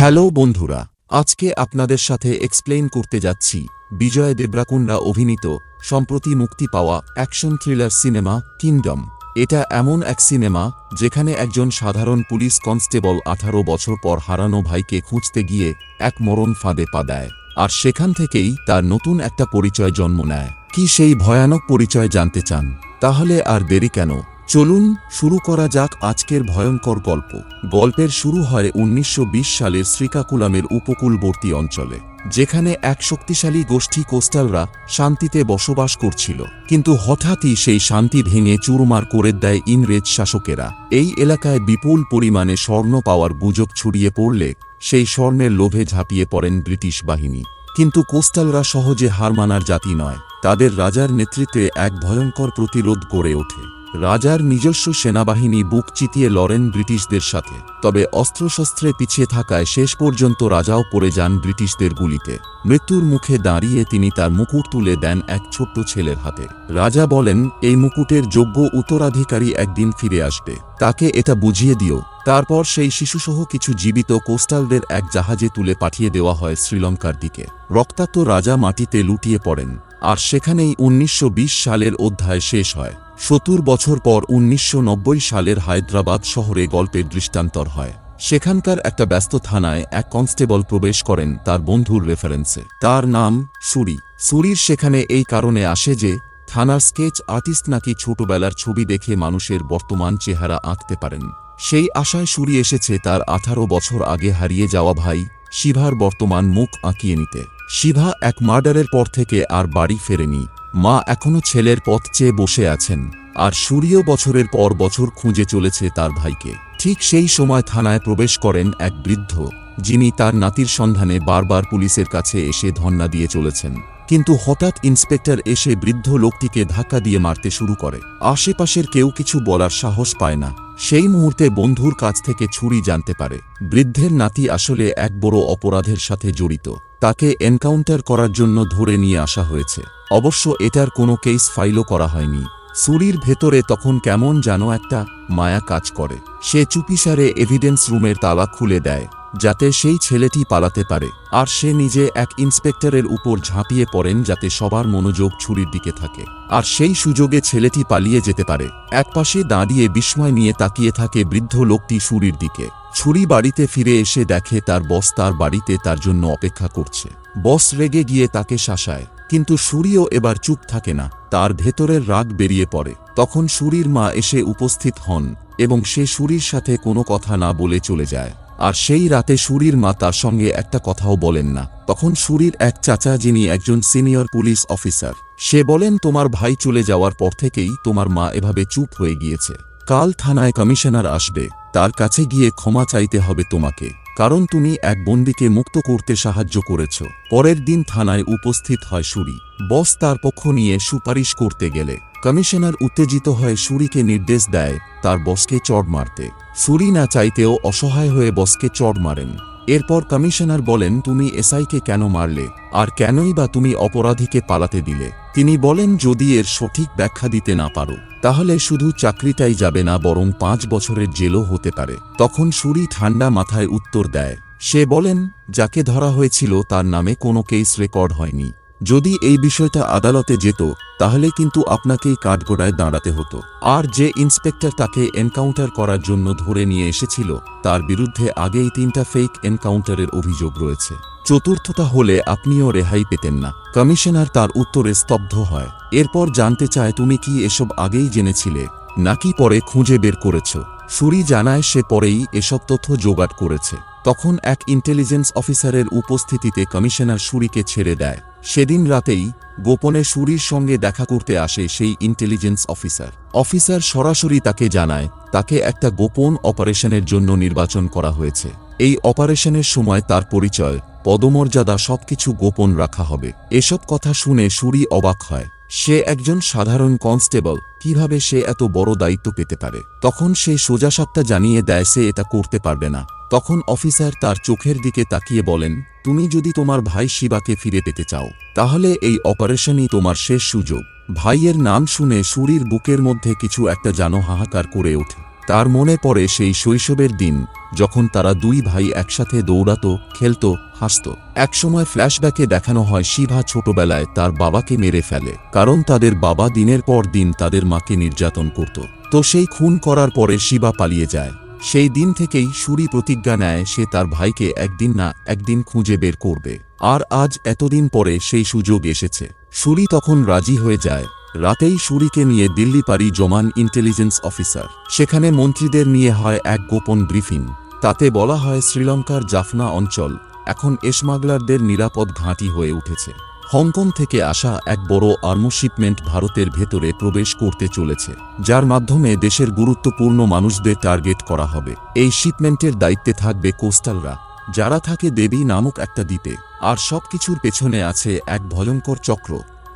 Hello বন্ধুরা, আজকে আপনাদের সাথে এক্সপ্লেইন করতে যাচ্ছি বিজয় দেবরাকুন্ডা অভিনীত সম্প্রতি মুক্তি পাওয়া অ্যাকশন থ্রিলার সিনেমা কিংডম এটা এমন এক সিনেমা যেখানে একজন সাধারণ পুলিশ কনস্টেবল আঠারো বছর পর হারানো ভাইকে খুঁজতে গিয়ে এক মরণ ফাঁদে পা দেয়, আর সেখান থেকেই তার নতুন একটা পরিচয় জন্ম নেয়। কি সেই ভয়ানক পরিচয় জানতে চান? তাহলে আর দেরি কেন? চলুন শুরু করা যাক আজকের ভয়ঙ্কর গল্প। গল্পের শুরু হয় উনিশশো বিশ সালের শ্রীকাকুলামের উপকূলবর্তী অঞ্চলে, যেখানে এক শক্তিশালী গোষ্ঠী কোস্টালরা শান্তিতে বসবাস করছিল। কিন্তু হঠাৎই সেই শান্তি ভেঙে চুরমার করে দেয় ইংরেজ শাসকেরা। এই এলাকায় বিপুল পরিমাণে স্বর্ণ পাওয়ার গুজব ছড়িয়ে পড়লে সেই স্বর্ণের লোভে ঝাঁপিয়ে পড়েন ব্রিটিশ বাহিনী। কিন্তু কোস্টালরা সহজে হার মানার জাতি নয়, তাদের রাজার নেতৃত্বে এক ভয়ঙ্কর প্রতিরোধ গড়ে ওঠে। রাজার নিজস্ব সেনাবাহিনী বুক চিতিয়ে লড়েন ব্রিটিশদের সাথে, তবে অস্ত্রশস্ত্রে পিছিয়ে থাকায় শেষ পর্যন্ত রাজাও পড়ে যান ব্রিটিশদের গুলিতে। মৃত্যুর মুখে দাঁড়িয়ে তিনি তার মুকুট তুলে দেন এক ছোট্ট ছেলের হাতে। রাজা বলেন, এই মুকুটের যোগ্য উত্তরাধিকারী একদিন ফিরে আসবে। তাকে এটা বুঝিয়ে দিও। তারপর সেই শিশুসহ কিছু জীবিত কোস্টালদের এক জাহাজে তুলে পাঠিয়ে দেওয়া হয় শ্রীলঙ্কার দিকে। রক্তাক্ত রাজা মাটিতে লুটিয়ে পড়েন। আর সেখানেই উনিশশো বিশ সালের অধ্যায় শেষ হয়। সত্তর বছর পর উনিশশো নব্বই সালের হায়দ্রাবাদ শহরে গল্পের দৃষ্টান্তর হয়। সেখানকার একটা ব্যস্ত থানায় এক কনস্টেবল প্রবেশ করেন তার বন্ধুর রেফারেন্সে। তার নাম সুরি। সুরির সেখানে এই কারণে আসে যে, থানার স্কেচ আর্টিস্ট নাকি ছোটবেলার ছবি দেখে মানুষের বর্তমান চেহারা আঁকতে পারেন। সেই আশায় সুরি এসেছে তার আঠারো বছর আগে হারিয়ে যাওয়া ভাই, শিভার বর্তমান মুখ আঁকিয়ে নিতে। শিভা এক মার্ডারের পর থেকে আর বাড়ি ফেরেনি। মা এখনও ছেলের পথ চেয়ে বসে আছেন, আর সূর্য বছরের পর বছর খুঁজে চলেছে তার ভাইকে। ঠিক সেই সময় থানায় প্রবেশ করেন এক বৃদ্ধ, যিনি তার নাতির সন্ধানে বারবার পুলিশের কাছে এসে ধন্না দিয়ে চলেছেন। কিন্তু হঠাৎ ইন্সপেক্টর এসে বৃদ্ধ লোকটিকে ধাক্কা দিয়ে মারতে শুরু করে। আশেপাশের কেউ কিছু বলার সাহস পায় না। সেই মুহূর্তে বন্ধুর কাছ থেকে ছুরি জানতে পারে, বৃদ্ধের নাতি আসলে এক বড় অপরাধের সাথে জড়িত। তাকে এনকাউন্টার করার জন্য ধরে নিয়ে আসা হয়েছে। অবশ্য এটার কোনো কেস ফাইলও করা হয়নি। সুরির ভেতরে তখন কেমন যেন একটা মায়া কাজ করে। সে চুপিসারে এভিডেন্স রুমের তালা খুলে দেয়, যাতে সেই ছেলেটি পালাতে পারে, আর সে নিজে এক ইন্সপেক্টরের উপর ঝাঁপিয়ে পড়েন যাতে সবার মনোযোগ ছুরির দিকে থাকে। আর সেই সুযোগে ছেলেটি পালিয়ে যেতে পারে। একপাশে দাঁড়িয়ে বিস্ময় নিয়ে তাকিয়ে থাকে বৃদ্ধ লোকটি সুরির দিকে। ছুরি বাড়িতে ফিরে এসে দেখে তার বস তার বাড়িতে তার জন্য অপেক্ষা করছে। বস রেগে গিয়ে তাকে শাসায় কিন্তু সুরিও এবার চুপ থাকে না, তার ভেতরের রাগ বেরিয়ে পড়ে। তখন সুরির মা এসে উপস্থিত হন, এবং সে সুরির সাথে কোনো কথা না বলে চলে যায়। আর সেই রাতে সুরির মা তার সঙ্গে একটা কথাও বলেন না। তখন সুরির এক চাচা যিনি একজন সিনিয়র পুলিশ অফিসার, সে বলেন, তোমার ভাই চলে যাওয়ার পর থেকেই তোমার মা এভাবে চুপ হয়ে গিয়েছে। কাল থানায় কমিশনার আসবে, তার কাছে গিয়ে ক্ষমা চাইতে হবে তোমাকে। কারণ তুমি এক বন্দিকে মুক্ত করতে সাহায্য করেছ। পরের দিন থানায় উপস্থিত হয় সুরি। বস তার পক্ষ নিয়ে সুপারিশ করতে গেলে কমিশনার উত্তেজিত হয়ে সুরিকে নির্দেশ দেয়, তার বসকে চড় মারতে। সুরি না চাইতেও অসহায় হয়ে বসকে চড় মারেন। এরপর কমিশনার বলেন, তুমি এসআইকে কেন মারলে? আর কেনই বা তুমি অপরাধীকে পালাতে দিলে? তিনি বলেন, যদি এর সঠিক ব্যাখ্যা দিতে না পারো, তাহলে শুধু চাকরিটাই যাবে না, বরং পাঁচ বছরের জেলও হতে পারে। তখন সুরি ঠান্ডা মাথায় উত্তর দেয়। সে বলেন, যাকে ধরা হয়েছিল তার নামে কোনো কেস রেকর্ড হয়নি। যদি এই বিষয়টা আদালতে যেত, তাহলে কিন্তু আপনাকেই কাঠগোড়ায় দাঁড়াতে হতো। আর যে ইন্সপেক্টর তাকে এনকাউন্টার করার জন্য ধরে নিয়ে এসেছিল, তার বিরুদ্ধে আগেই তিনটা ফেক এনকাউন্টারের অভিযোগ রয়েছে। চতুর্থটা হলে আপনিও রেহাই পেতেন না। কমিশনার তার উত্তরে স্তব্ধ হয়। এরপর জানতে চায় তুমি কি এসব আগেই জেনেছিলে, নাকি পরে খুঁজে বের করেছ? সুরি জানায় সে পরেই এসব তথ্য জোগাড় করেছে। তখন এক ইন্টেলিজেন্স অফিসারের উপস্থিতিতে কমিশনার সুরিকে ছেড়ে দেয়। সেদিন রাতেই গোপনে সুরির সঙ্গে দেখা করতে আসে সেই ইন্টেলিজেন্স অফিসার অফিসার সরাসরি তাকে জানায়, তাকে একটা গোপন অপারেশনের জন্য নির্বাচন করা হয়েছে। এই অপারেশনের সময় তার পরিচয়, পদমর্যাদা সবকিছু গোপন রাখা হবে। এসব কথা শুনে সুরি অবাক হয়। সে একজন সাধারণ কনস্টেবল, কীভাবে সে এত বড় দায়িত্ব পেতে পারে? তখন সে সোজাসাপটা জানিয়ে দেয় সে এটা করতে পারবে না। তখন অফিসার তার চোখের দিকে তাকিয়ে বলেন তুমি যদি তোমার ভাই শিবাকে ফিরে পেতে চাও, তাহলে এই অপারেশনই তোমার শেষ সুযোগ। ভাইয়ের নাম শুনে সুরির বুকের মধ্যে কিছু একটা জানো হাহাকার করে ওঠে। তার মনে পড়ে সেই শৈশবের দিন, যখন তারা দুই ভাই একসাথে দৌড়াত, খেলতো, হাসত। একসময় ফ্ল্যাশব্যাকে দেখানো হয় শিভা ছোটবেলায় তার বাবাকে মেরে ফেলে, কারণ তাদের বাবা দিনের পর দিন তাদের মাকে নির্যাতন করত। তো সেই খুন করার পরে শিবা পালিয়ে যায়। সেই দিন থেকেই সুরি প্রতিজ্ঞা নেয় সে তার ভাইকে একদিন না, একদিন খুঁজে বের করবে। আর আজ এতদিন পরে সেই সুযোগ এসেছে। সুরি তখন রাজি হয়ে যায়। রাতেই সুরিকে নিয়ে দিল্লি পারি জমান ইন্টেলিজেন্স অফিসার। সেখানে মন্ত্রীদের নিয়ে হয় এক গোপন ব্রিফিং। তাতে বলা হয় শ্রীলঙ্কার জাফনা অঞ্চল এখন এসমাগলারদের নিরাপদ ঘাঁটি হয়ে উঠেছে। হংকং থেকে আসা এক বড় আর্মো শিপমেন্ট ভারতের ভেতরে প্রবেশ করতে চলেছে, যার মাধ্যমে দেশের গুরুত্বপূর্ণ মানুষদের টার্গেট করা হবে। এই শিপমেন্টের দায়িত্বে থাকবে কোস্টালরা, যারা থাকে দেবী নামক একটা দ্বীপে, আর সবকিছুর পেছনে আছে এক ভয়ঙ্কর চক্র,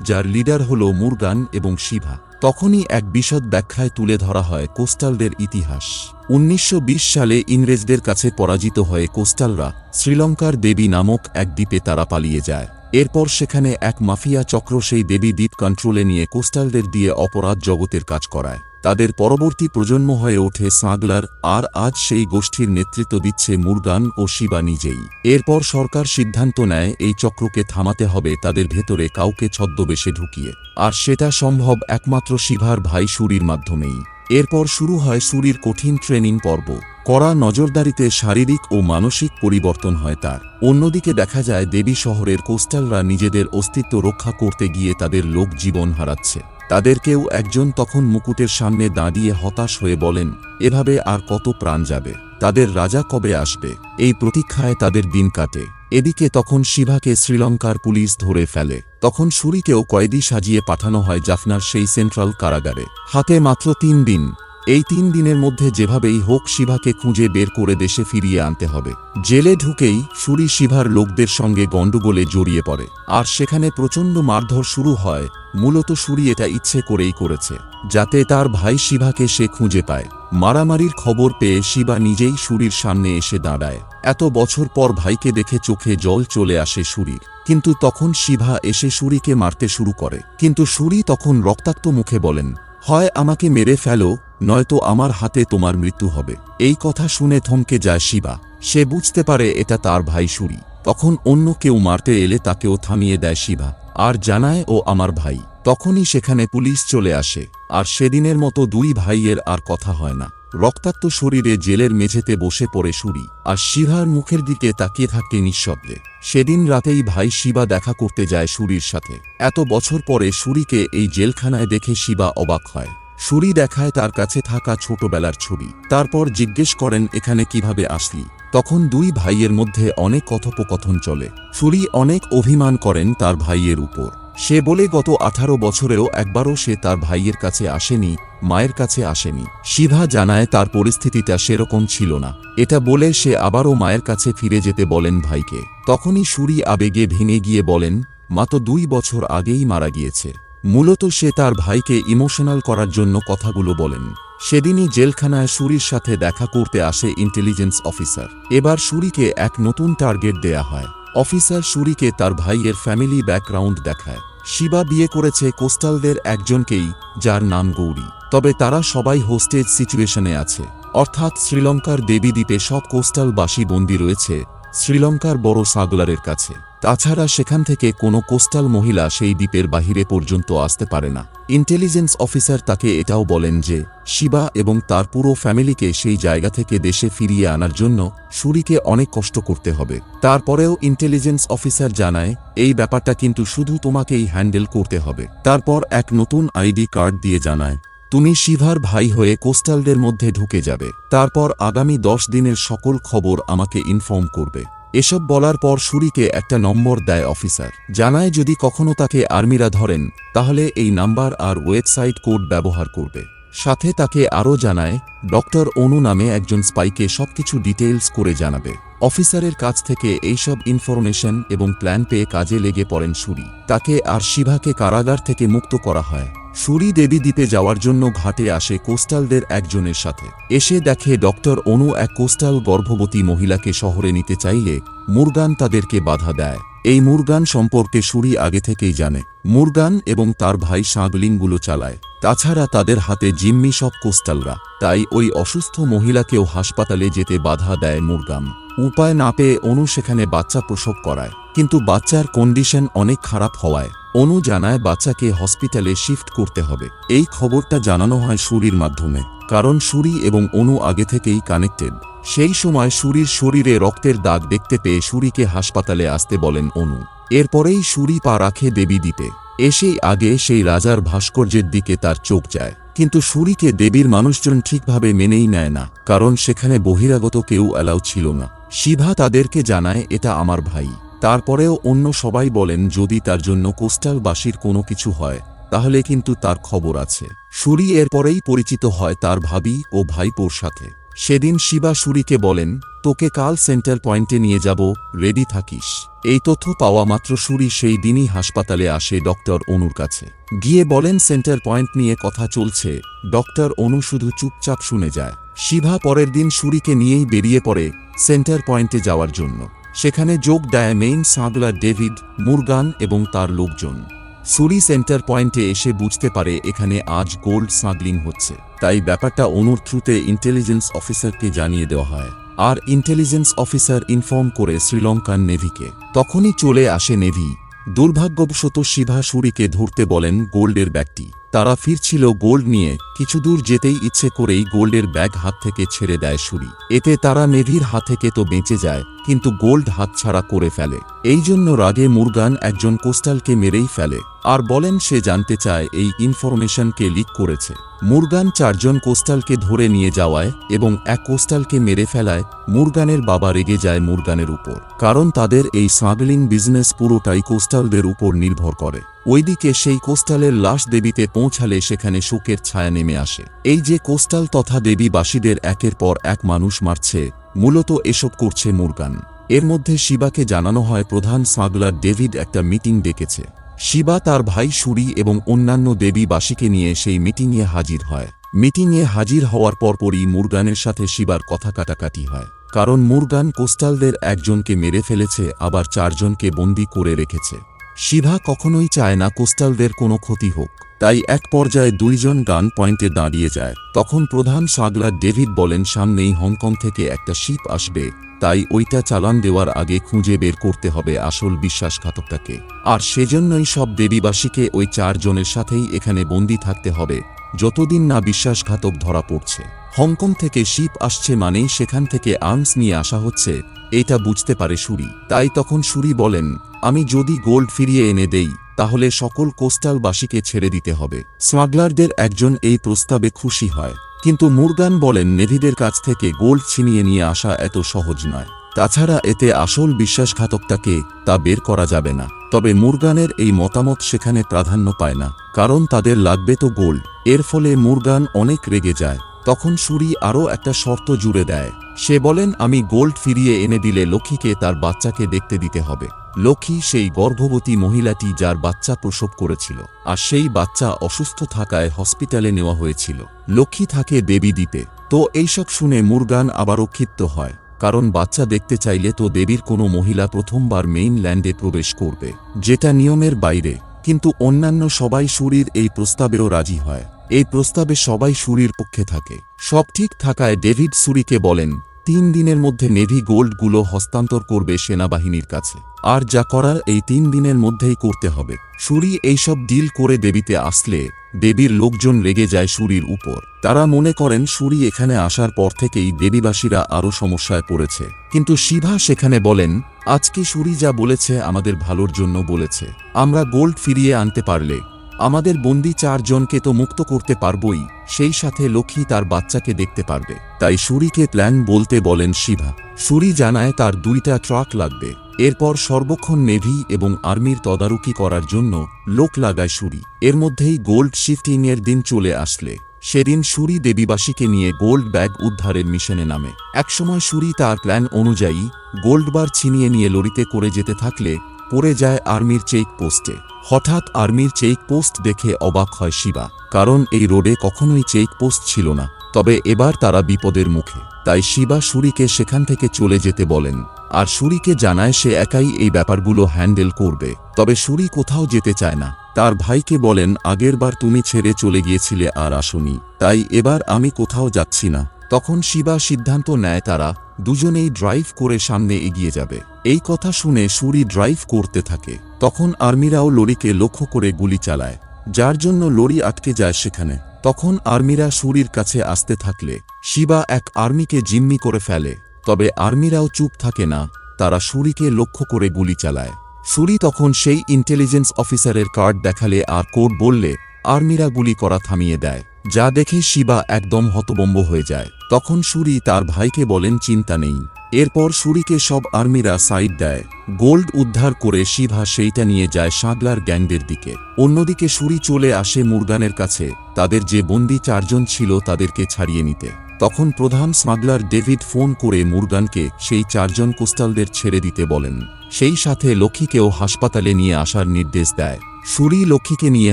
যার লিডার হল মুরগান এবং শিভা। তখনই এক বিশদ ব্যাখ্যায় তুলে ধরা হয় কোস্টালদের ইতিহাস। উনিশশো বিশ সালে ইংরেজদের কাছে পরাজিত হয়ে কোস্টালরা শ্রীলঙ্কার দেবী নামক এক দ্বীপে তারা পালিয়ে যায়। এরপর সেখানে এক মাফিয়া চক্র সেই দেবী দ্বীপ কন্ট্রোলে নিয়ে কোস্টালদের দিয়ে অপরাধ জগতের কাজ করায়। তাদের পরবর্তী প্রজন্ম হয়ে ওঠে সাগলার, আর আজ সেই গোষ্ঠীর নেতৃত্ব দিচ্ছে মুরগান ও শিবা নিজেই। এরপর সরকার সিদ্ধান্ত নেয়, এই চক্রকে থামাতে হবে, তাদের ভেতরে কাউকে ছদ্মবেশে ঢুকিয়ে। আর সেটা সম্ভব একমাত্র শিভার ভাই সুরির মাধ্যমেই। এরপর শুরু হয় সুরির কঠিন ট্রেনিং পর্ব। কড়া নজরদারিতে শারীরিক ও মানসিক পরিবর্তন হয় তার। অন্যদিকে দেখা যায় দেবী শহরের কোস্টালরা নিজেদের অস্তিত্ব রক্ষা করতে গিয়ে তাদের লোক জীবন হারাচ্ছে। তাদের কেউ একজন তখন মুকুটের সামনে দাঁড়িয়ে হতাশ হয়ে বলেন, এভাবে আর কত প্রাণ যাবে? তাদের রাজা কবে আসবে? এই প্রতীক্ষায় তাদের দিন কাটে। এদিকে তখন শিভাকে শ্রীলঙ্কার পুলিশ ধরে ফেলে। তখন সুরিকেও কয়েদি সাজিয়ে পাঠানো হয় জাফনার সেই সেন্ট্রাল কারাগারে। হাতে মাত্র তিন দিন। এই তিন দিনের মধ্যে যেভাবেই হোক শিভাকে খুঁজে বের করে দেশে ফিরিয়ে আনতে হবে। জেলে ঢুকেই সুরি শিভার লোকদের সঙ্গে গণ্ডগোলে জড়িয়ে পড়ে। আর সেখানে প্রচণ্ড মারধর শুরু হয়, মূলত সুরি এটা ইচ্ছে করেই করেছে, যাতে তার ভাই শিভাকে সে খুঁজে পায়। মারামারির খবর পেয়ে শিবা নিজেই সুরির সামনে এসে দাঁড়ায়। এত বছর পর ভাইকে দেখে চোখে জল চলে আসে সুরির। কিন্তু তখন শিভা এসে সুরিকে মারতে শুরু করে। কিন্তু সুরি তখন রক্তাক্ত মুখে বলেন, হয় আমাকে মেরে ফেলো নয়তো আমার হাতে তোমার মৃত্যু হবে। এই কথা শুনে থমকে যায় শিবা। সে বুঝতে পারে এটা তার ভাই সুরি। তখন অন্য কেউ মারতে এলে তাকেও থামিয়ে দেয় শিবা। আর জানায়, ও আমার ভাই। তখনই সেখানে পুলিশ চলে আসে। আর সেদিনের মতো দুই ভাইয়ের আর কথা হয় না। রক্তাক্ত শরীরে জেলের মেঝেতে বসে পড়ে সুরি। আর শিভার মুখের দিকে তাকিয়ে থাকে নিঃশব্দে। সেদিন রাতেই ভাই শিবা দেখা করতে যায় সুরির সাথে। এত বছর পরে সুরিকে এই জেলখানায় দেখে শিবা অবাক হয়। সুরি দেখায় তার কাছে থাকা ছোটবেলার ছবি। তারপর জিজ্ঞেস করেন, এখানে কীভাবে আসলি? তখন দুই ভাইয়ের মধ্যে অনেক কথোপকথন চলে। সুরি অনেক অভিমান করেন তার ভাইয়ের উপর। সে বলে, গত আঠারো বছরেও একবারও সে তার ভাইয়ের কাছে আসেনি, মায়ের কাছে আসেনি। শিভা জানায়, তার পরিস্থিতিটা সেরকম ছিল না। এটা বলে সে আবারও মায়ের কাছে ফিরে যেতে বলেন ভাইকে। তখনই সুরি আবেগে ভেঙে গিয়ে বলেন, মা তো দুই বছর আগেই মারা গিয়েছে। মূলত সে তার ভাইকে ইমোশনাল করার জন্য কথাগুলো বলেন। সেদিনই জেলখানায় সুরির সাথে দেখা করতে আসে ইন্টেলিজেন্স অফিসার। এবার সুরিকে এক নতুন টার্গেট দেয়া হয়। অফিসার সুরিকে তার ভাইয়ের ফ্যামিলি ব্যাকগ্রাউন্ড দেখায়। শিবা বিয়ে করেছে কোস্টালদের একজনকেই, যার নাম গৌরী। তবে তারা সবাই হোস্টেজ সিচুয়েশনে আছে। অর্থাৎ শ্রীলঙ্কার দেবীদ্বীপে সব কোস্টালবাসী বন্দী রয়েছে শ্রীলঙ্কার বড় সাগলারের কাছে। তাছাড়া সেখান থেকে কোনো কোস্টাল মহিলা সেই দ্বীপের বাহিরে পর্যন্ত আসতে পারে না। ইন্টেলিজেন্স অফিসার তাকে এটাও বলেন যে, শিবা এবং তার পুরো ফ্যামিলিকে সেই জায়গা থেকে দেশে ফিরিয়ে আনার জন্য সুরিকে অনেক কষ্ট করতে হবে। তারপরেও ইন্টেলিজেন্স অফিসার জানায়, এই ব্যাপারটা কিন্তু শুধু তোমাকেই হ্যান্ডেল করতে হবে। তারপর এক নতুন আইডি কার্ড দিয়ে জানায় তুমি শিভার ভাই হয়ে কোস্টালদের মধ্যে ঢুকে যাবে। তারপর আগামী দশ দিনের সকল খবর আমাকে ইনফর্ম করবে। এসব বলার পর সুরিকে একটা নম্বর দেয় অফিসার। জানায় যদি কখনো তাকে আর্মিরা ধরেন, তাহলে এই নাম্বার আর ওয়েবসাইট কোড ব্যবহার করবে। সাথে তাকে আরও জানায়, ডক্টর অনু নামে একজন স্পাইকে সবকিছু ডিটেইলস করে জানাবে। অফিসারের কাছ থেকে এইসব ইনফরমেশন এবং প্ল্যান পেয়ে কাজে লেগে পড়েন সুরি। তাকে আর শিভাকে কারাগার থেকে মুক্ত করা হয়। সুরি দেবী দ্বীপে যাওয়ার জন্য ঘাটে আসে কোস্টালদের একজনের সাথে। এসে দেখে ডক্টর অনু এক কোস্টাল গর্ভবতী মহিলাকে শহরে নিতে চাইলে মুরগান তাদেরকে বাধা দেয়। এই মুরগান সম্পর্কে সুরি আগে থেকেই জানে। মুরগান এবং তার ভাই সাগলিংগুলো চালায়। তাছাড়া তাদের হাতে জিম্মি সব কোস্টালরা। তাই ওই অসুস্থ মহিলাকেও হাসপাতালে যেতে বাধা দেয় মুরগাম উপায় না পেয়ে অনু সেখানে বাচ্চা প্রসব করায়। কিন্তু বাচ্চার কন্ডিশন অনেক খারাপ হওয়ায়। অনু জানায় বাচ্চাকে হসপিটালে শিফট করতে হবে। এই খবরটা জানানো হয় সুরির মাধ্যমে। কারণ সুরি এবং অনু আগে থেকেই কানেক্টেড। সেই সময় সুরির শরীরে রক্তের দাগ দেখতে পেয়ে সুরিকে হাসপাতালে আসতে বলেন অনু। এরপরেই সুরি পা রাখে দেবী দ্বীপে। এসেই আগে সেই রাজার ভাস্কর্যের দিকে তার চোখ যায়। কিন্তু সুরিকে দেবীর মানুষজন ঠিকভাবে মেনেই নেয় না, কারণ সেখানে বহিরাগত কেউ অ্যালাউ ছিল না। শিভা তাদেরকে জানায়, এটা আমার ভাই। তারপরেও অন্য সবাই বলেন, যদি তার জন্য কোস্টালবাসীর কোনো কিছু হয়, তাহলে কিন্তু তার খবর আছে। সুরি এরপরেই পরিচিত হয় তার ভাবি ও ভাইপোর সাথে। সেদিন শিবা সুরিকে বলেন, তোকে কাল সেন্টার পয়েন্টে নিয়ে যাব, রেডি থাকিস। এই তথ্য পাওয়া মাত্র সুরি সেই দিনই হাসপাতালে আসে ডক্টর অনুর কাছে। গিয়ে বলেন, সেন্টার পয়েন্ট নিয়ে কথা চলছে। ডক্টর অনু শুধু চুপচাপ শুনে যায়। শিভা পরের দিন সুরিকে নিয়েই বেরিয়ে পড়ে সেন্টার পয়েন্টে যাওয়ার জন্য। সেখানে যোগ দেয় মেইন সাঁদলা ডেভিড, মুরগান এবং তার লোকজন। সুরি সেন্টার পয়েন্টে এসে বুঝতে পারে এখানে আজ গোল্ড স্মাগলিং হচ্ছে। তাই ব্যাপারটা অনুর থ্রুতে ইন্টেলিজেন্স অফিসারকে জানিয়ে দেওয়া হয়। আর ইন্টেলিজেন্স অফিসার ইনফর্ম করে শ্রীলঙ্কান নেভিকে। তখনই চলে আসে নেভি। দুর্ভাগ্যবশত শিভা সুরিকে ধরতে বলেন গোল্ডের ব্যাগটি তারা ফিরছিল গোল্ড নিয়ে। কিছু দূর যেতেই ইচ্ছে করেই গোল্ডের ব্যাগ হাত থেকে ছেড়ে দেয় সুরি। এতে তারা নেভির হাত থেকে তো বেঁচে যায়, কিন্তু গোল্ড হাতছাড়া করে ফেলে। এই জন্য রাগে মুরগান একজন কোস্টালকে মেরেই ফেলে। আর বলেন সে জানতে চায় এই ইনফরমেশনকে লিক করেছে। মুরগান চারজন কোস্টালকে ধরে নিয়ে যাওয়ায় এবং এক কোস্টালকে মেরে ফেলায়, মুরগানের বাবা রেগে যায় মুরগানের উপর। কারণ তাদের এই স্মাগলিং বিজনেস পুরোটাই কোস্টালদের উপর নির্ভর করে। ওইদিকে সেই কোস্টালের লাশ দেবীতে পৌঁছালে সেখানে শোকের ছায়া নেমে আসে। এই যে কোস্টাল তথা দেবীবাসীদের একের পর এক মানুষ মারছে, মূলত এসব করছে মুরগান। এর মধ্যে শিবাকে জানানো হয়, প্রধান স্মাগলার ডেভিড একটা মিটিং ডেকেছে। শিবা তার ভাই সুরি এবং অন্যান্য দেবীবাসীকে নিয়ে সেই মিটিংয়ে হাজির হয়। মিটিংয়ে হাজির হওয়ার পরপরই মুরগানের সাথে শিবার কথা কাটাকাটি হয়। কারণ মুরগান কোস্টালদের একজনকে মেরে ফেলেছে, আবার চারজনকে বন্দি করে রেখেছে। শিভা কখনোই চায় না কোস্টালদের কোনো ক্ষতি হোক। তাই এক পর্যায়ে দুইজন গান পয়েন্টে দাঁড়িয়ে যায়। তখন প্রধান সাগলা ডেভিড বলেন, সামনেই হংকং থেকে একটা শিপ আসবে, তাই ওইটা চালান দেওয়ার আগে খুঁজে বের করতে হবে আসল বিশ্বাসঘাতকটাকে। আর সেজন্যই সব দেবীবাসীকে ওই চারজনের সাথেই এখানে বন্দি থাকতে হবে, যতদিন না বিশ্বাসঘাতক ধরা পড়ছে। হংকং থেকে শিপ আসছে মানেই সেখান থেকে আর্মস নিয়ে আসা হচ্ছে, এটা বুঝতে পারে সুরি। তাই তখন সুরি বলেন, আমি যদি গোল্ড ফিরিয়ে এনে দেই, তাহলে সকল কোস্টালবাসীকে ছেড়ে দিতে হবে। স্মাগলারদের একজন এই প্রস্তাবে খুশি হয়, কিন্তু মুরগান বলেন নেভিদের কাছ থেকে গোল্ড ছিনিয়ে নিয়ে আসা এত সহজ নয়। তাছাড়া এতে আসল বিশ্বাসঘাতকটাকে তা বের করা যাবে না। তবে মুরগানের এই মতামত সেখানে প্রাধান্য পায় না, কারণ তাদের লাগবে তো গোল্ড। এর ফলে মুরগান অনেক রেগে যায়। তখন সুরি আরও একটা শর্ত জুড়ে দেয়। সে বলেন, আমি গোল্ড ফিরিয়ে এনে দিলে লক্ষ্মীকে তার বাচ্চাকে দেখতে দিতে হবে। লক্ষ্মী সেই গর্ভবতী মহিলাটি যার বাচ্চা প্রসব করেছিল, আর সেই বাচ্চা অসুস্থ থাকায় হসপিটালে নেওয়া হয়েছিল। লক্ষ্মী থাকে দেবী দিতে। তো এইসব শুনে মুরগান আবারও ক্ষিপ্ত হয়, কারণ বাচ্চা দেখতে চাইলে তো দেবীর কোনো মহিলা প্রথমবার মেইন ল্যান্ডে প্রবেশ করবে, যেটা নিয়মের বাইরে। কিন্তু অন্যান্য সবাই সুরির এই প্রস্তাবেও রাজি হয়। এই প্রস্তাবে সবাই সুরির পক্ষে থাকে। সব ঠিক থাকায় ডেভিড সুরিকে বলেন, তিন দিনের মধ্যে নেভি গোল্ডগুলো হস্তান্তর করবে সেনাবাহিনীর কাছে। আর যা করার এই তিন দিনের মধ্যেই করতে হবে। সুরি এইসব ডিল করে দেবীতে আসলে, দেবীর লোকজন রেগে যায় সুরির উপর। তারা মনে করেন, সুরি এখানে আসার পর থেকেই দেবীবাসীরা আরও সমস্যায় পড়েছে। কিন্তু শিভা সেখানে বলেন, আজকে সুরি যা বলেছে আমাদের ভালোর জন্য বলেছে। আমরা গোল্ড ফিরিয়ে আনতে পারলে আমাদের বন্দি চারজনকে তো মুক্ত করতে পারবই, সেই সাথে লক্ষ্মী তার বাচ্চাকে দেখতে পারবে। তাই সুরিকে প্ল্যান বলতে বলেন শিভা। সুরি জানায় তার দুইটা ট্রাক লাগবে। এরপর সর্বক্ষণ নেভি এবং আর্মির তদারকি করার জন্য লোক লাগায় সুরি। এর মধ্যেই গোল্ড শিফটিংয়ের দিন চলে আসলে। সেদিন সুরি দেবীবাসীকে নিয়ে গোল্ড ব্যাগ উদ্ধারের মিশনে নামে। একসময় সুরি তার প্ল্যান অনুযায়ী গোল্ড বার ছিনিয়ে নিয়ে লরিতে করে যেতে থাকলে পড়ে যায় আর্মির চেক পোস্টে হঠাৎ আর্মির চেক পোস্ট দেখে অবাক হয় শিবা, কারণ এই রোডে কখনোই চেক পোস্ট ছিল না। তবে এবার তারা বিপদের মুখে। তাই শিবা সুরিকে সেখান থেকে চলে যেতে বলেন, আর সুরিকে জানায় সে একাই এই ব্যাপারগুলো হ্যান্ডেল করবে। তবে সুরি কোথাও যেতে চায় না। তার ভাইকে বলেন আগেরবার তুমি ছেড়ে চলে গিয়েছিলে আর আসনি। তাই এবার আমি কোথাও যাচ্ছি না। তখন শিবা সিদ্ধান্ত নেয় তারা দুজনেই ড্রাইভ করে সামনে এগিয়ে যাবে। এই কথা শুনে সুরি ড্রাইভ করতে থাকে। তখন আর্মিরাও লরিকে লক্ষ্য করে গুলি চালায়, যার জন্য লরি আটকে যায় সেখানে। তখন আর্মিরা সুরির কাছে আসতে থাকলে, শিবা এক আর্মিকে জিম্মি করে ফেলে। তবে আর্মিরাও চুপ থাকে না, তারা সুরিকে লক্ষ্য করে গুলি চালায়। সুরি তখন সেই ইন্টেলিজেন্স অফিসারের কার্ড দেখালে আর কোড বললে, আর্মিরা গুলি করা থামিয়ে দেয়। যা দেখে শিবা একদম হতবম্ব হয়ে যায়। তখন সুরি তার ভাইকে বলেন, চিন্তা নেই। এরপর সুরিকে সব আর্মিরা সাইড দেয়। গোল্ড উদ্ধার করে শিভা সেইটা নিয়ে যায় সাগলার গ্যাংদের দিকে। অন্যদিকে সুরি চলে আসে মুরগানের কাছে। তাদের যে বন্দি চারজন ছিল তাদেরকে ছাড়িয়ে নিতে। তখন প্রধান স্মাগলার ডেভিড ফোন করে মুরগানকে সেই চারজন কোস্টালদের ছেড়ে দিতে বলেন। সেই সাথে লক্ষ্মীকেও হাসপাতালে নিয়ে আসার নির্দেশ দেয়। সুরি লক্ষ্মীকে নিয়ে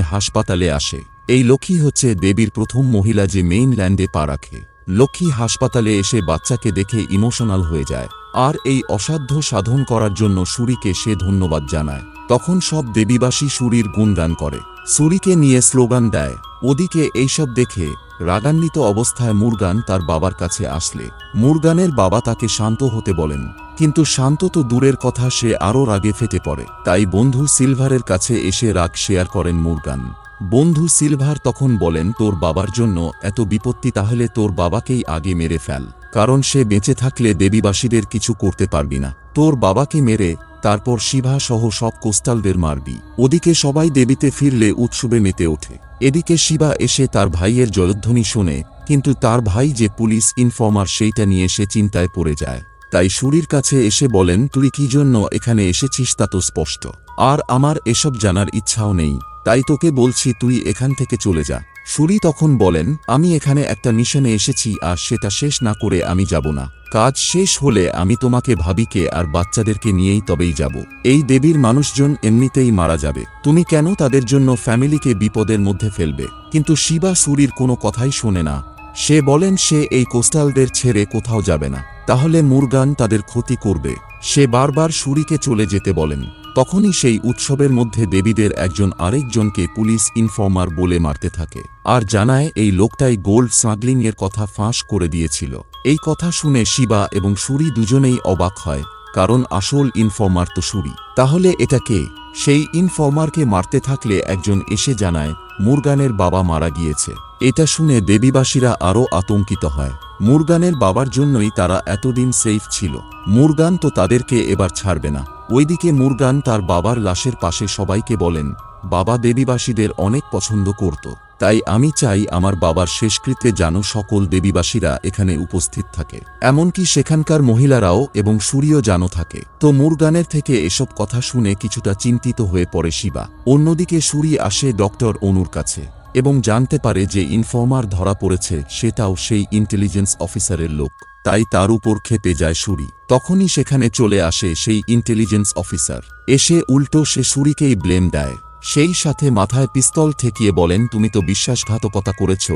হাসপাতালে আসে। এই লক্ষ্মী হচ্ছে দেবীর প্রথম মহিলা যে মেইনল্যান্ডে পা রাখে। লক্ষ্মী হাসপাতালে এসে বাচ্চাকে দেখে ইমোশনাল হয়ে যায়। আর এই অসাধ্য সাধন করার জন্য সুরিকে সে ধন্যবাদ জানায়। তখন সব দেবীবাসী সুরির গুণগান করে। সুরিকে নিয়ে স্লোগান দেয়, ওদিকে এইসব দেখে রাগান্বিত অবস্থায় মুরগান তার বাবার কাছে আসলে। মুরগানের বাবা তাকে শান্ত হতে বলেন, কিন্তু শান্ত তো দূরের কথা সে আরও রাগে ফেটে পড়ে। তাই বন্ধু সিলভারের কাছে এসে রাগ শেয়ার করেন মুরগান। বন্ধু সিলভার তখন বলেন, তোর বাবার জন্য এত বিপত্তি তাহলে তোর বাবাকেই আগে মেরে ফেল, কারণ সে বেঁচে থাকলে দেবীবাসীদের কিছু করতে পারবি না। তোর বাবাকে মেরে, তারপর শিভা সহ সব কোস্টালদের মারবি। ওদিকে সবাই দেবীতে ফিরলে উৎসবে মেতে ওঠে। এদিকে শিবা এসে তার ভাইয়ের জলধ্বনি শোনে, কিন্তু তার ভাই যে পুলিশ ইনফর্মার সেইটা নিয়ে সে চিন্তায় পড়ে যায়। তাই সুরির কাছে এসে বলেন, তুই কি জন্য এখানে এসেছিস তা তো স্পষ্ট। আর আমার এসব জানার ইচ্ছাও নেই। তাই তোকে বলছি তুই এখান থেকে চলে যা। সুরি তখন বলেন, আমি এখানে একটা মিশনে এসেছি আর সেটা শেষ না করে আমি যাব না। কাজ শেষ হলে আমি তোমাকে ভাবিকে আর বাচ্চাদেরকে নিয়েই তবেই যাব। এই দেবীর মানুষজন এমনিতেই মারা যাবে। তুমি কেন তাদের জন্য ফ্যামিলিকে বিপদের মধ্যে ফেলবে? কিন্তু শিবা সুরির কোনো কথাই শোনে না। সে বলেন, সে এই কোস্টালদের ছেড়ে কোথাও যাবে না। তাহলে মুরগান তাদের ক্ষতি করবে। সে বারবার সুরিকে চলে যেতে বলেন। তখনই সেই উৎসবের মধ্যে দেবীদের একজন আরেকজনকে পুলিশ ইনফর্মার বলে মারতে থাকে। আর জানায় এই লোকটাই গোল্ড স্মাগলিং এর কথা ফাঁস করে দিয়েছিল। এই কথা শুনে শিবা এবং সুরি দুজনেই অবাক হয়, কারণ আসল ইনফর্মার তো সুরি। তাহলে এটা কে? সেই ইনফর্মারকে মারতে থাকলে একজন এসে জানায়, মুরগানের বাবা মারা গিয়েছে। এটা শুনে দেবীবাসীরা আরও আতঙ্কিত হয়। মুরগানের বাবার জন্যই তারা এতদিন সেফ ছিল। মুরগান তো তাদেরকে এবার ছাড়বে না। ওইদিকে মুরগান তার বাবার লাশের পাশে সবাইকে বলেন, বাবা দেবীবাসীদের অনেক পছন্দ করত। তাই আমি চাই আমার বাবার শেষকৃত্যে যেন সকল দেবীবাসীরা এখানে উপস্থিত থাকে। এমনকি সেখানকার মহিলারাও এবং সূর্য জানো থাকে। তো মুরগানের থেকে এসব কথা শুনে কিছুটা চিন্তিত হয়ে পড়ে শিবা। অন্যদিকে সুরি আসে ডক্টর অনুর কাছে। এবং জানতে পারে যে ইনফর্মার ধরা পড়েছে, সেটাও সেই ইন্টেলিজেন্স অফিসারের লোক। তাই তার উপর খেপে যায় সুরি। তখনই সেখানে চলে আসে সেই ইন্টেলিজেন্স অফিসার এসে উল্টো সে সুরিকেই ব্লেম দেয়। সেই সাথে মাথায় পিস্তল ঠেকিয়ে বলেন, তুমি তো বিশ্বাসঘাতকতা করেছ।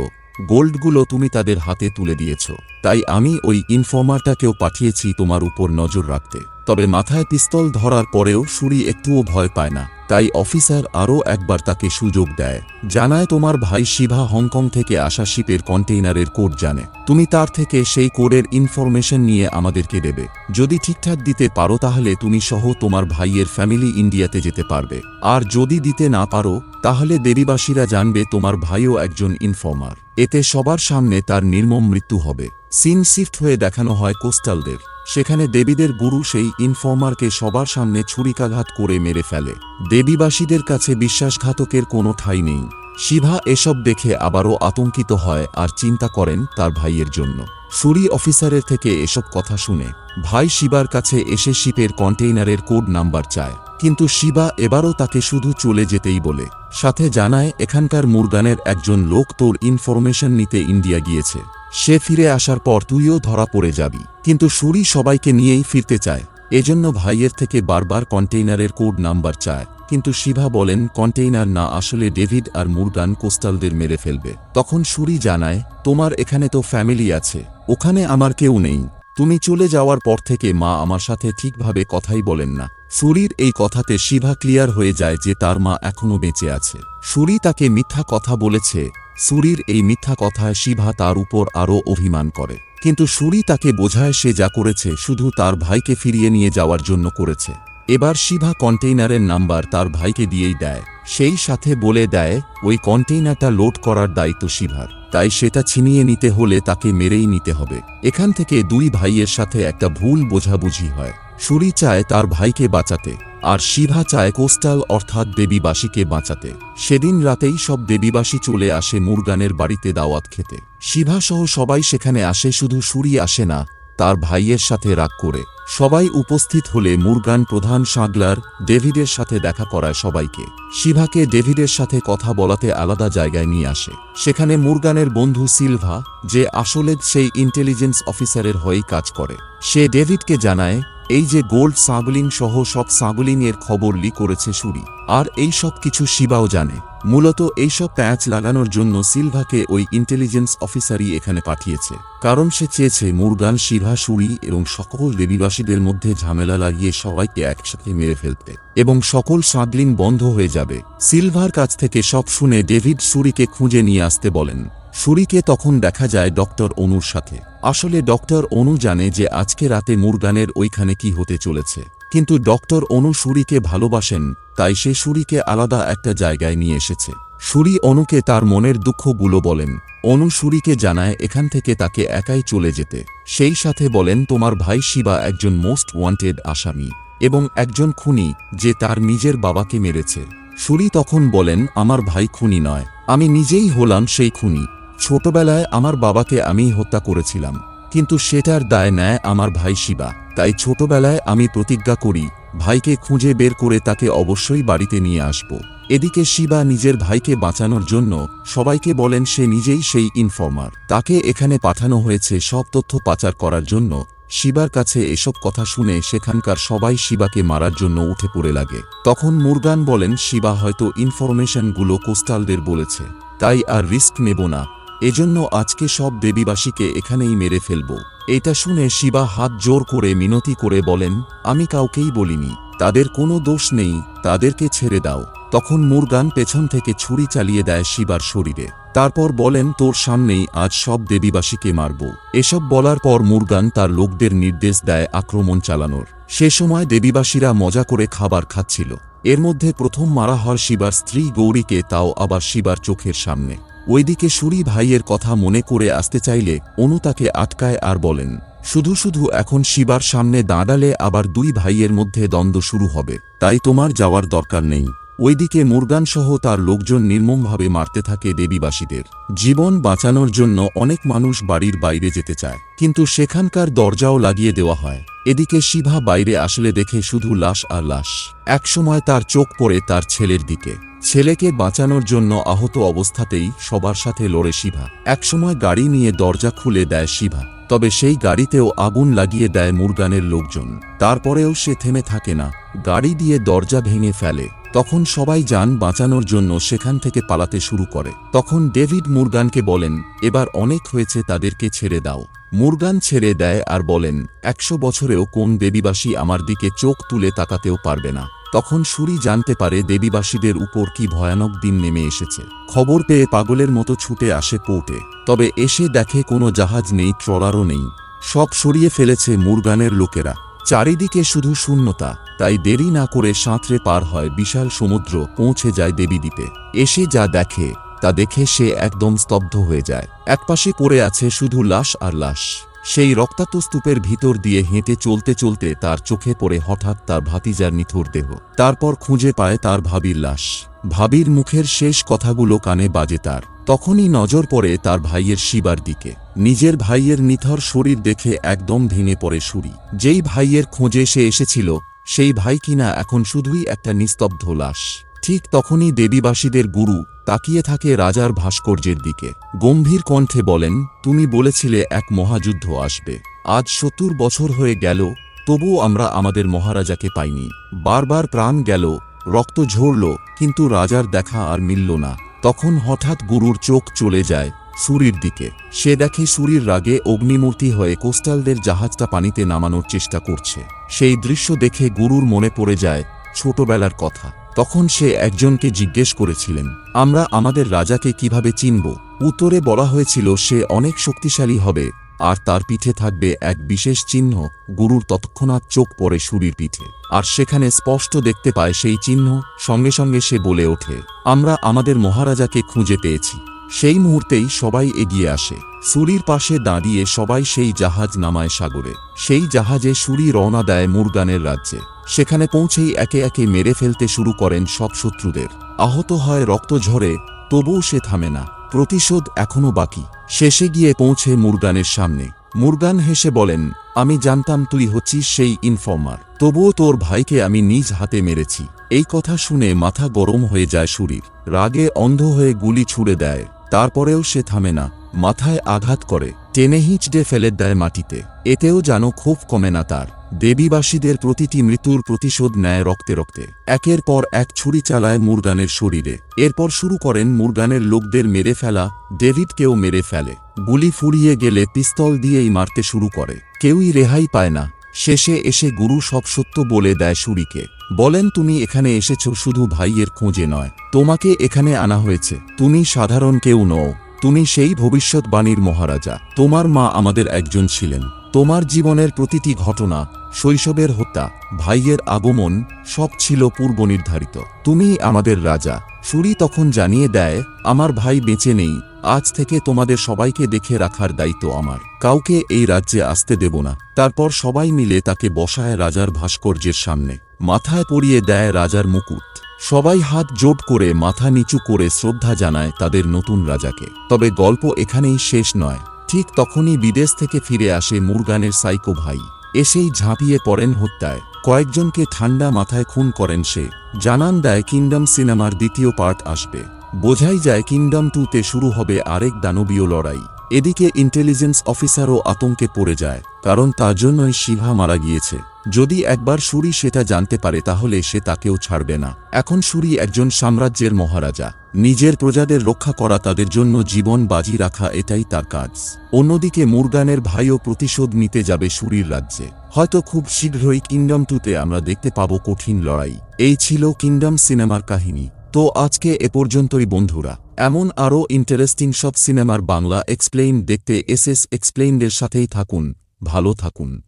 গোল্ডগুলো তুমি তাদের হাতে তুলে দিয়েছ। তাই আমি ওই ইনফর্মারটাকেও পাঠিয়েছি তোমার উপর নজর রাখতে। তবে মাথায় পিস্তল ধরার পরেও সুরি একটুও ভয় পায় না। তাই অফিসার আরও একবার তাকে সুযোগ দেয়। জানায় তোমার ভাই শিভা হংকং থেকে আসা শিপের কন্টেইনারের কোড জানে। তুমি তার থেকে সেই কোডের ইনফরমেশন নিয়ে আমাদেরকে দেবে। যদি ঠিকঠাক দিতে পারো তাহলে তুমি সহ তোমার ভাইয়ের ফ্যামিলি ইন্ডিয়াতে যেতে পারবে। আর যদি দিতে না পারো, তাহলে দেবীবাসীরা জানবে তোমার ভাইও একজন ইনফর্মার। এতে সবার সামনে তার নির্মম মৃত্যু হবে। সিন শিফট হয়ে দেখানো হয় কোস্টালদের। সেখানে দেবীদের গুরু সেই ইনফর্মারকে সবার সামনে ছুরিকাঘাত করে মেরে ফেলে। দেবীবাসীদের কাছে বিশ্বাসঘাতকের কোনো ঠাই নেই। শিভা এসব দেখে আবারও আতঙ্কিত হয় আর চিন্তা করেন তার ভাইয়ের জন্য। সুরি অফিসারের থেকে এসব কথা শুনে ভাই শিবার কাছে এসে শিপের কন্টেইনারের কোড নাম্বার চায়। কিন্তু শিবা এবারও তাকে শুধু চলে যেতেই বলে। সাথে জানায়, এখানকার মুরগানের একজন লোক তোর ইনফরমেশন নিতে ইন্ডিয়া গিয়েছে। সে ফিরে আসার পর তুইও ধরা পড়ে যাবি। কিন্তু সুরি সবাইকে নিয়েই ফিরতে চায়। এজন্য ভাইয়ের থেকে বারবার কন্টেইনারের কোড নাম্বার চায়। কিন্তু শিভা বলেন, কন্টেইনার না, আসলে ডেভিড আর মুরগান কোস্টালদের মেরে ফেলবে। তখন সুরি জানায়, তোমার এখানে তো ফ্যামিলি আছে, ওখানে আমার কেউ নেই। তুমি চলে যাওয়ার পর থেকে মা আমার সাথে ঠিকভাবে কথাই বলেন না। সুরির এই কথাতে শিভা ক্লিয়ার হয়ে যায় যে তার মা এখনও বেঁচে আছে। সুরি তাকে মিথ্যা কথা বলেছে। সুরির এই মিথ্যা কথায় শিভা তার উপর আরও অভিমান করে। কিন্তু সুরি তাকে বোঝায় সে যা করেছে, শুধু তার ভাইকে ফিরিয়ে নিয়ে যাওয়ার জন্য করেছে। এবার শিভা কন্টেইনারের নাম্বার তার ভাইকে দিয়েই দেয়। সেই সাথে বলে দেয়, ওই কন্টেইনারটা লোড করার দায়িত্ব শিভার। তাই সেটা ছিনিয়ে নিতে হলে তাকে মেরেই নিতে হবে। এখান থেকে দুই ভাইয়ের সাথে একটা ভুল বোঝাবুঝি হয়। সুরি চায় তার ভাইকে বাঁচাতে, আর শিভা চায় কোস্টাল অর্থাৎ দেবীবাসীকে বাঁচাতে। সেদিন রাতেই সব দেবীবাসী চলে আসে মুরগানের বাড়িতে দাওয়াত খেতে। শিভা সহ সবাই সেখানে আসে, শুধু সুরি আসে না তার ভাইয়ের সাথে রাগ করে। সবাই উপস্থিত হলে মুরগান প্রধান সাগলার ডেভিডের সাথে দেখা করায় সবাইকে। শিভাকে ডেভিডের সাথে কথা বলাতে আলাদা জায়গায় নিয়ে আসে। সেখানে মুরগানের বন্ধু সিলভা, যে আসলে সেই ইন্টেলিজেন্স অফিসারের হয়েই কাজ করে। সে ডেভিডকে জানায় এই যে গোল্ড সাগলিং সহ সব সাগলিং এর খবর লি করেছে সুরি। আর এই সব কিছু শিবাও জানে। মূলত এইসব প্যাচ লাগানোর জন্য সিলভাকে ওই ইন্টেলিজেন্স অফিসারই এখানে পাঠিয়েছে। কারণ সে চেয়েছে মুরগান, শিভা, সুরি এবং সকল দেবীবাসীদের মধ্যে ঝামেলা লাগিয়ে সবাইকে একসাথে মেরে ফেলতে। এবং সকল সাগলিং বন্ধ হয়ে যাবে। সিলভার কাছ থেকে সব শুনে ডেভিড সুরিকে খুঁজে নিয়ে আসতে বলেন। সুরিকে তখন দেখা যায় ডক্টর অনুর সাথে। আসলে ডক্টর অনু জানে যে আজকে রাতে মুরগানের ওইখানে কি হতে চলেছে। কিন্তু ডক্টর অনু সুরিকে ভালোবাসেন, তাই সে সুরিকে আলাদা একটা জায়গায় নিয়ে এসেছে। সুরি অনুকে তার মনের দুঃখগুলো বলেন। অনু সুরিকে জানায় এখান থেকে তাকে একাই চলে যেতে। সেই সাথে বলেন, তোমার ভাই শিবা একজন মোস্ট ওয়ান্টেড আসামি এবং একজন খুনি যে তার নিজের বাবাকে মেরেছে। সুরি তখন বলেন, আমার ভাই খুনি নয়, আমি নিজেই হলাম সেই খুনি। ছোটবেলায় আমার বাবাকে আমি হত্যা করেছিলাম, কিন্তু সেটার দায় নেয় আমার ভাই শিবা। তাই ছোটবেলায় আমি প্রতিজ্ঞা করি, ভাইকে খুঁজে বের করে তাকে অবশ্যই বাড়িতে নিয়ে আসব। এদিকে শিবা নিজের ভাইকে বাঁচানোর জন্য সবাইকে বলেন সে নিজেই সেই ইনফর্মার তাকে এখানে পাঠানো হয়েছে সব তথ্য পাচার করার জন্য। শিবার কাছে এসব কথা শুনে সেখানকার সবাই শিবাকে মারার জন্য উঠে পড়ে লাগে। তখন মুরগান বলেন, শিবা হয়তো ইনফরমেশনগুলো কোস্টালদের বলেছে, তাই আর রিস্ক নেব না। এজন্য আজকে সব দেবীবাসীকে এখানেই মেরে ফেলব। এটা শুনে শিবা হাত জোর করে মিনতি করে বলেন, আমি কাউকেই বলিনি, তাদের কোনো দোষ নেই, তাদেরকে ছেড়ে দাও। তখন মুরগান পেছন থেকে ছুরি চালিয়ে দেয় শিবার শরীরে। তারপর বলেন, তোর সামনেই আজ সব দেবীবাসীকে মারব। এসব বলার পর মুরগান তার লোকদের নির্দেশ দেয় আক্রমণ চালানোর। সে সময় দেবীবাসীরা মজা করে খাবার খাচ্ছিল। এর মধ্যে প্রথম মারা হয় শিবার স্ত্রী গৌরীকে, তাও আবার শিবার চোখের সামনে। ওইদিকে সুরি ভাইয়ের কথা মনে করে আসতে চাইলে অনু তাকে আটকায় আর বলেন, শুধু শুধু এখন শিবার সামনে দাঁড়ালে আবার দুই ভাইয়ের মধ্যে দ্বন্দ্ব শুরু হবে, তাই তোমার যাওয়ার দরকার নেই। ওইদিকে মুরগান সহ তার লোকজন নির্মমভাবে মারতে থাকে দেবীবাসীদের। জীবন বাঁচানোর জন্য অনেক মানুষ বাড়ির বাইরে যেতে চায়, কিন্তু সেখানকার দরজাও লাগিয়ে দেওয়া হয়। এদিকে শিভা বাইরে আসলে দেখে শুধু লাশ আর লাশ। একসময় তার চোখ পড়ে তার ছেলের দিকে। ছেলেকে বাঁচানোর জন্য আহত অবস্থাতেই সবার সাথে লড়ে শিভা একসময় গাড়ি নিয়ে দরজা খুলে দেয় শিভা তবে সেই গাড়িতেও আগুন লাগিয়ে দেয় মুরগানের লোকজন। তারপরেও সে থেমে থাকে না, গাড়ি দিয়ে দরজা ভেঙে ফেলে। তখন সবাই যান বাঁচানোর জন্য সেখান থেকে পালাতে শুরু করে। তখন ডেভিড মুরগানকে বলেন, এবার অনেক হয়েছে, তাদেরকে ছেড়ে দাও। মুরগান ছেড়ে দেয় আর বলেন, একশো বছরেও কোন দেবীবাসী আমার দিকে চোখ তুলে তাকাতেও পারবে না। তখন সুরি জানতে পারে দেবীবাসীদের উপর কি ভয়ানক দিন নেমে এসেছে। খবর পেয়ে পাগলের মতো ছুটে আসে পোর্টে তবে এসে দেখে কোনো জাহাজ নেই, ট্রলারও নেই। সব সরিয়ে ফেলেছে মুরগানের লোকেরা। চারিদিকে শুধু শূন্যতা, তাই দেরি না করে সাঁতরে পার হয় বিশাল সমুদ্র, পৌঁছে যায় দেবীদ্বীপে। এসে যা দেখে, তা দেখে সে একদম স্তব্ধ হয়ে যায়। একপাশে পড়ে আছে শুধু লাশ আর লাশ। সেই রক্তাক্ত স্তূপের ভিতর দিয়ে হেঁটে চলতে চলতে তার চোখে পড়ে হঠাৎ তার ভাতিজার নিথুর দেহ। তারপর খুঁজে পায় তার ভাবির লাশ। ভাবির মুখের শেষ কথাগুলো কানে বাজে তার। তখনই নজর পড়ে তার ভাইয়ের শিবার দিকে। নিজের ভাইয়ের নিথর শরীর দেখে একদম ভেঙে পড়ে সুরি। যেই ভাইয়ের খোঁজে সে এসেছিল, সেই ভাই কিনা এখন শুধুই একটা নিস্তব্ধ লাশ। ঠিক তখনই দেবীবাসীদের গুরু তাকিয়ে থাকে রাজার ভাস্কর্যের দিকে। গম্ভীর কণ্ঠে বলেন, তুমি বলেছিলে এক মহাযুদ্ধ আসবে। আজ সত্তর বছর হয়ে গেল, তবুও আমরা আমাদের মহারাজাকে পাইনি। বারবার প্রাণ গেল, রক্ত ঝরল, কিন্তু রাজার দেখা আর মিলল না। তখন হঠাৎ গুরুর চোখ চলে যায় সুরির দিকে। সে দেখে সুরির রাগে অগ্নিমূর্তি হয়ে কোস্টালদের জাহাজটা পানিতে নামানোর চেষ্টা করছে। সেই দৃশ্য দেখে গুরুর মনে পড়ে যায় ছোটবেলার কথা। তখন সে একজনকে জিজ্ঞেস করেছিলেন, আমরা আমাদের রাজাকে কীভাবে চিনব? উত্তরে বলা হয়েছিল, সে অনেক শক্তিশালী হবে, আর তার পিঠে থাকবে এক বিশেষ চিহ্ন, গুরুর তৎক্ষণাৎ চোখ পড়ে সুরির পিঠে। আর সেখানে স্পষ্ট দেখতে পায় সেই চিহ্ন সঙ্গে সঙ্গে সে বলে ওঠে, আমরা আমাদের মহারাজাকে খুঁজে পেয়েছি। সেই মুহূর্তেই সবাই এগিয়ে আসে। সুরির পাশে দাঁড়িয়ে সবাই সেই জাহাজ নামায় সাগরে। সেই জাহাজে সুরি রওনা দেয় মুরগানের রাজ্যে। সেখানে পৌঁছেই একে একে মেরে ফেলতে শুরু করেন সব শত্রুদের। আহত হয় রক্ত ঝরে, তবুও সে থামে না। প্রতিশোধ এখনও বাকি। শেষে গিয়ে পৌঁছে মুরগানের সামনে। মুরগান হেসে বলেন, আমি জানতাম তুই হচ্ছিস সেই ইনফর্মার। তবুও তোর ভাইকে আমি নিজ হাতে মেরেছি। এই কথা শুনে মাথা গরম হয়ে যায় সুরির। রাগে অন্ধ হয়ে গুলি ছুড়ে দেয়। তারপরেও সে থামে না। মাথায় আঘাত করে, টেনে হিঁচড়ে ফেলে দেয় মাটিতে। এতেও যেন ক্ষোভ কমে না তার। দেবীবাসীদের প্রতিটি মৃত্যুর প্রতিশোধ নেয় রক্তে রক্তে। একের পর এক ছুরি চালায় মুরগানের শরীরে। এরপর শুরু করেন মুরগানের লোকদের মেরে ফেলা, ডেভিডকেও মেরে ফেলে। গুলি ফুরিয়ে গেলে পিস্তল দিয়েই মারতে শুরু করে। কেউই রেহাই পায় না। শেষে এসে গুরু সব সত্য বলে দেয় সুরিকে। বলেন, তুমি এখানে এসেছ শুধু ভাইয়ের খোঁজে নয়। তোমাকে এখানে আনা হয়েছে। তুমি সাধারণ কেউ নও। তুমি সেই ভবিষ্যৎবাণীর মহারাজা। তোমার মা আমাদের একজন ছিলেন। তোমার জীবনের প্রতিটি ঘটনা, শৈশবের হত্যা, ভাইয়ের আগমন, সব ছিল পূর্ব নির্ধারিত তুমি আমাদের রাজা। সুরি তখন জানিয়ে দেয়, আমার ভাই বেঁচে নেই। আজ থেকে তোমাদের সবাইকে দেখে রাখার দায়িত্ব আমার। কাউকে এই রাজ্যে আসতে দেব না। তারপর সবাই মিলে তাকে বসায় রাজার ভাস্কর্যের সামনে। মাথায় পরিয়ে দেয় রাজার মুকুট। সবাই হাত জোট করে, মাথা নিচু করে শ্রদ্ধা জানায় তাদের নতুন রাজাকে। তবে গল্প এখানেই শেষ নয়। ঠিক তখনই বিদেশ থেকে ফিরে আসে মুরগানের সাইকো ভাই। এসেই ঝাঁপিয়ে পড়েন হত্যায়। কয়েকজনকে ঠান্ডা মাথায় খুন করেন সে। জানান দেয় কিংডম সিনেমার দ্বিতীয় পার্ট আসবে। বোঝাই যায় কিংডম টুতে শুরু হবে আরেক দানবীয় লড়াই। এদিকে ইন্টেলিজেন্স অফিসারও আতঙ্কে পড়ে যায়, কারণ তার জন্যই শিভা মারা গিয়েছে। যদি একবার সুরি সেটা জানতে পারে তাহলে সে তাকেও ছাড়বে না। এখন সুরি একজন সাম্রাজ্যের মহারাজা। নিজের প্রজাদের রক্ষা করা তাদের জন্য জীবন বাজি রাখা এটাই তার কাজ। অন্যদিকে মুরগানের ভাইও প্রতিশোধ নিতে যাবে সুরির রাজ্যে। হয়তো খুব শীঘ্রই কিংডম টুতে আমরা দেখতে পাব কঠিন লড়াই। এই ছিল কিংডম সিনেমার কাহিনী। তো আজকে এ পর্যন্তই বন্ধুরা। এমন আরও ইন্টারেস্টিং সব সিনেমার বাংলা এক্সপ্লেইন দেখতে এস এস এক্সপ্লেইনদের সাথেই থাকুন। ভালো থাকুন।